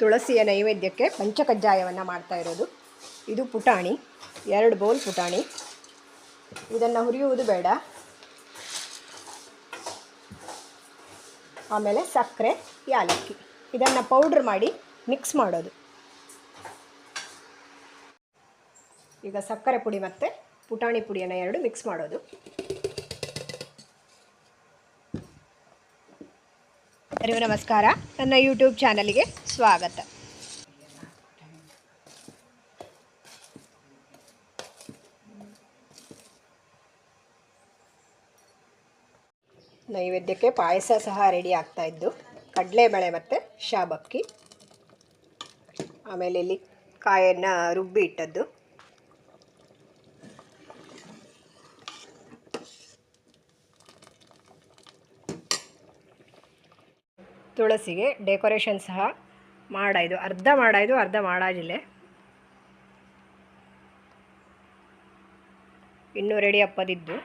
ತುಳಸಿಯ ನೈವೇದ್ಯಕ್ಕೆ ಪಂಚಕಜ್ಜಾಯವನ್ನು ಮಾಡ್ತಾ ಇರೋದು. ಇದು ಪುಟಾಣಿ, ಎರಡು ಬೌಲ್ ಪುಟಾಣಿ. ಇದನ್ನು ಹುರಿಯುವುದು ಬೇಡ. ಆಮೇಲೆ ಸಕ್ಕರೆ, ಯಾಲಕ್ಕಿ. ಇದನ್ನು ಪೌಡ್ರ್ ಮಾಡಿ ಮಿಕ್ಸ್ ಮಾಡೋದು. ಈಗ ಸಕ್ಕರೆ ಪುಡಿ ಮತ್ತು ಪುಟಾಣಿ ಪುಡಿಯನ್ನು ಎರಡು ಮಿಕ್ಸ್ ಮಾಡೋದು. ಎಲ್ಲರಿಗೂ ನಮಸ್ಕಾರ. ನನ್ನ ಯೂಟ್ಯೂಬ್ ಚಾನಲಿಗೆ ಸ್ವಾಗತ. ನೈವೇದ್ಯಕ್ಕೆ ಪಾಯಸ ಸಹ ರೆಡಿ ಆಗ್ತಾ ಇದ್ದು, ಕಡಲೆಬೇಳೆ ಮತ್ತು ಶಾಬಕ್ಕಿ, ಆಮೇಲೆ ಇಲ್ಲಿ ಕಾಯನ್ನು ರುಬ್ಬಿ ಇಟ್ಟದ್ದು. ತುಳಸಿಗೆ ಡೆಕೋರೇಷನ್ ಸಹ ಮಾಡಾಯ್ದು ಅರ್ಧ ಮಾಡಾಯ್ದು ಅರ್ಧ ಮಾಡಾಗಿಲ್ಲ ಇನ್ನೂ ರೆಡಿ ಅಪ್ಪದಿದ್ದು.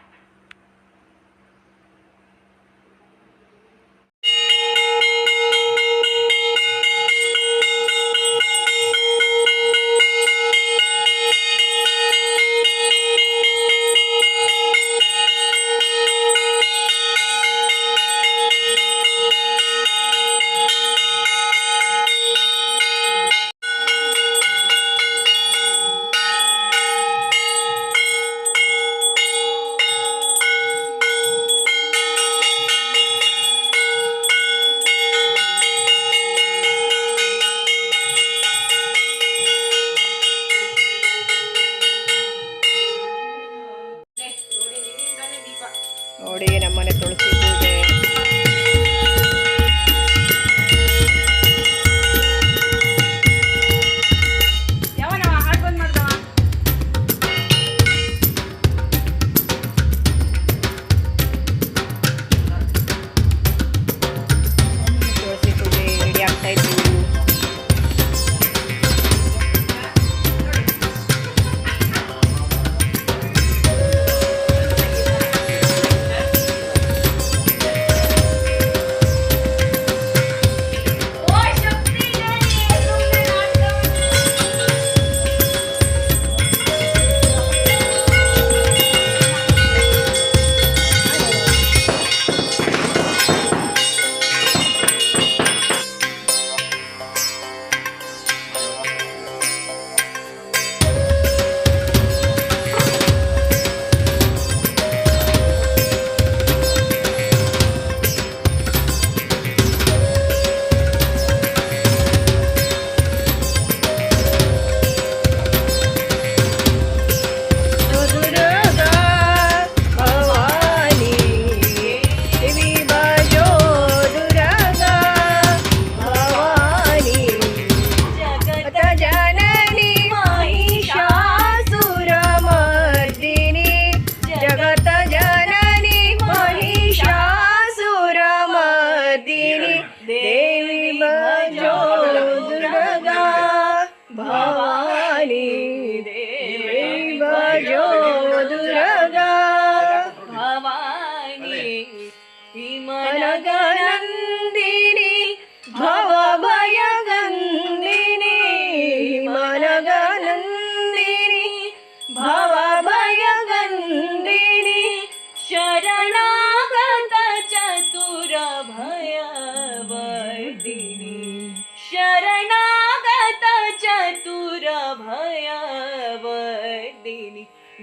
Bye. Bye.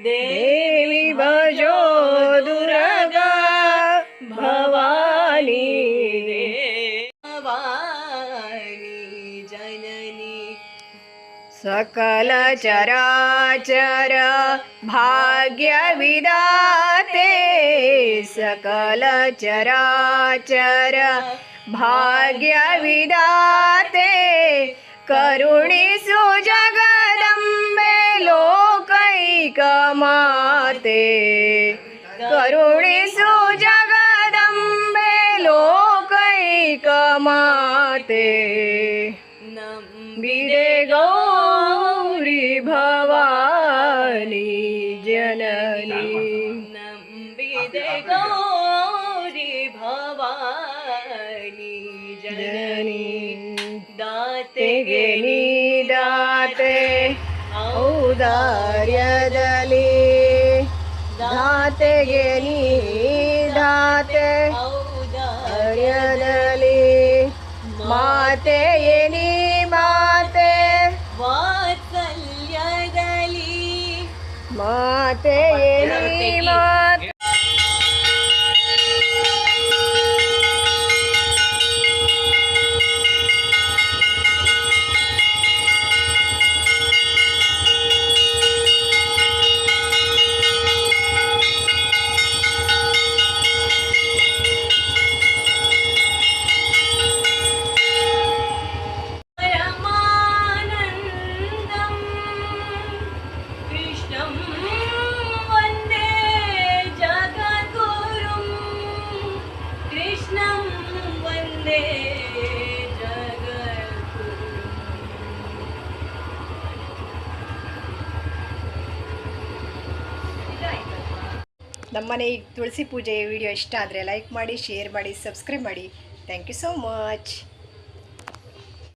देवी भजो दुर्गा भवानी। भवानी जननी। सकल चराचर भाग्यविदाते सकल चराचर भाग्यविदाते तुझे करुणी सुजगदंबे लोकई कमाते नंबिदे गौरी भवानी जननी. नंबिदे गौरी भवानी जननी. दाते गेली दाते. औदार्यदली धाते गेली धाते हर्यदली माते येणी माते वात्सल्यदली माते ನಮ್ಮನೆ ತುಳಸಿ ಪೂಜೆ ವಿಡಿಯೋ ಇಷ್ಟ ಆದರೆ ಲೈಕ್ ಮಾಡಿ ಶೇರ್ ಮಾಡಿ ಸಬ್ಸ್ಕ್ರೈಬ್ ಮಾಡಿ. Thank you so much